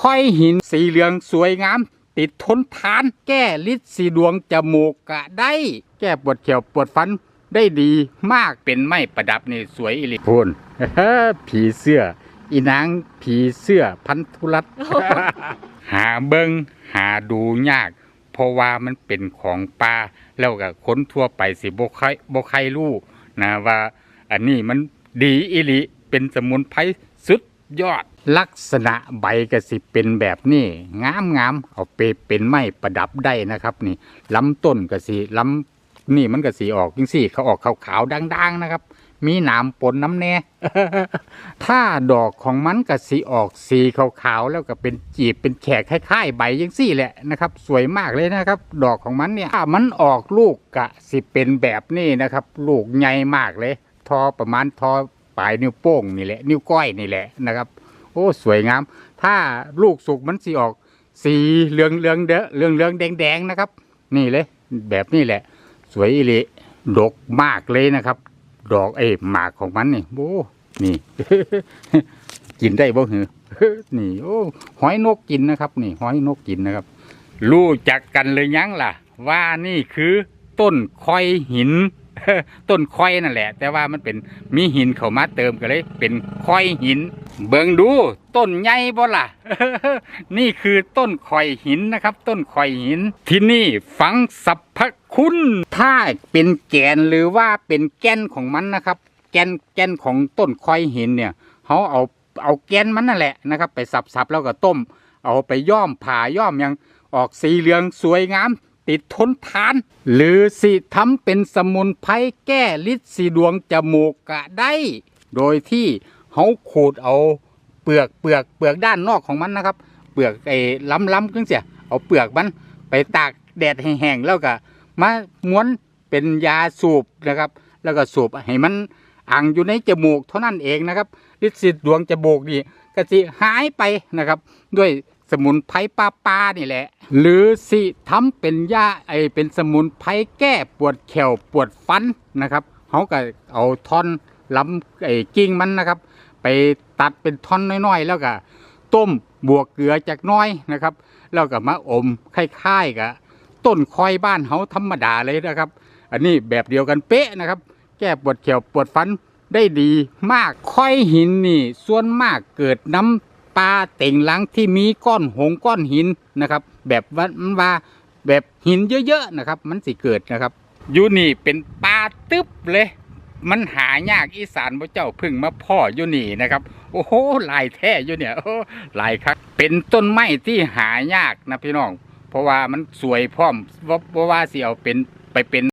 ค่อยหินสีเหลืองสวยงาม ติดทนทาน แก้ลิดสีดวงจมูกกะได้ แก้ปวดเขียวปวดฟันได้ดีมากเป็นไม้ประดับนี่สวยอิลิพูนผีเสื้อ อีนางผีเสื้อพันธุรัตหาเบิงหาดูยาก เพราะว่ามันเป็นของป่าแล้วก็คนทั่วไปสิบ่ใครบ่ใครรู้นะว่า อันนี้มันดีอิลิเป็นสมุนไพรสุด ยอด ลักษณะใบก็สิเป็นแบบนี้งามงามๆเอาไปเป็นไม้ประดับได้นะครับ นี่ลำต้นก็สิลำนี่มันก็สีออกจังสี่เขาออกขาวๆดัง ๆ นะครับ มีหนามปนน้ำแน่ ถ้าดอกของมันก็สีออกสีขาวๆแล้วก็เป็นจีบเป็นแขกคล้ายๆใบยังสี่แหละนะครับ สวยมากเลยนะครับ ดอกของมันเนี่ยถ้ามันออกลูกกะสิเป็นแบบนี้นะครับ ลูกใหญ่มากเลย ทอประมาณทอ ปลายนิ้วโป้งนี่แหละ นิ้วก้อยนี่แหละนะครับ โอ้สวยงาม ถ้าลูกสุกมันสีออก สีเหลืองเหลืองเดอเหลืองเหลืองแดงแดงนะครับ นี่เลย แบบนี้แหละ สวยอีหลีดกมากเลยนะครับ ดอกเอ้ยหมากของมันนี่โอ้นี่ กินได้บ่หือนี่โอ้หอยนกกินนะครับ นี่หอยนกกินนะครับ รู้จักกันเลยยังล่ะ ว่านี่คือต้นคอยหิน ต้นคอยนั่นแหละ แต่ว่ามันเป็นมีหินเข้ามาเติมกันเลย เป็นคอยหิน เบิ่งดูต้นใหญ่บ่ล่ะ นี่คือต้นคอยหินนะครับ ต้นคอยหิน ที่นี่ฝังสรรพคุณ ถ้าเป็นแกนหรือว่าเป็นแก่นของมันนะครับ แกนแกนของต้นคอยหินเนี่ยเขาเอาเอาแกนมันนั่นแหละนะครับ ไปสับๆแล้วก็ต้ม เอาไปย้อมผ่าย้อมยังออกสีเหลืองสวยงาม ติดทนทาน หรือสิทำเป็นสมุนไพรแก้ลิดสีดวงจมูกกะได้ โดยที่เขาขูดเอาเปลือกเปลือกเปลือกด้านนอกของมันนะครับ เปลือกไอ้ล้ำล้ำๆจังเสียเอาเปลือกมันไปตากแดดแห้งแล้วก็มาม้วนเป็นยาสูบนะครับ แล้วก็สูบให้มันอังอยู่ในจมูกเท่านั้นเองนะครับฤทธิ์สิทธิ์ดวงจมูกนี่ก็สิหายไปนะครับ ด้วย สมุนไพรปลาปลานี่แหละ หรือสิทำเป็นยาไอเป็นสมุนไพรแก้ปวดแขวปวดฟันนะครับเขาก็เอาท่อนลำไอกิ่งมันนะครับ ไปตัดเป็นท่อนน้อยๆ แล้วก็ต้มบวกเกลือจากน้อยนะครับ แล้วก็มาอมคล้ายๆกับต้นคอยบ้านเฮาธรรมดาเลยนะครับ อันนี้แบบเดียวกันเป๊ะนะครับ แก้ปวดเขียวปวดฟันได้ดีมากคอยหินนี่ ส่วนมากเกิดน้ำ ปลาเต่งหลังที่มีก้อนหงก้อนหินนะครับ แบบว่ามันว่าแบบหินเยอะๆนะครับ มันสิเกิดนะครับอยู่นี่เป็นปลาตึ๊บเลย มันหายากอีสานพระเจ้าพึ่งมาพ่ออยู่นี่นะครับโอ้โหลายแท้อยู่เนี่ยโอ้ลายคักเป็นต้นไม้ที่หายากนะพี่น้อง เพราะว่ามันสวยพร้อมว่าว่าเสิเอาเป็นไปเป็น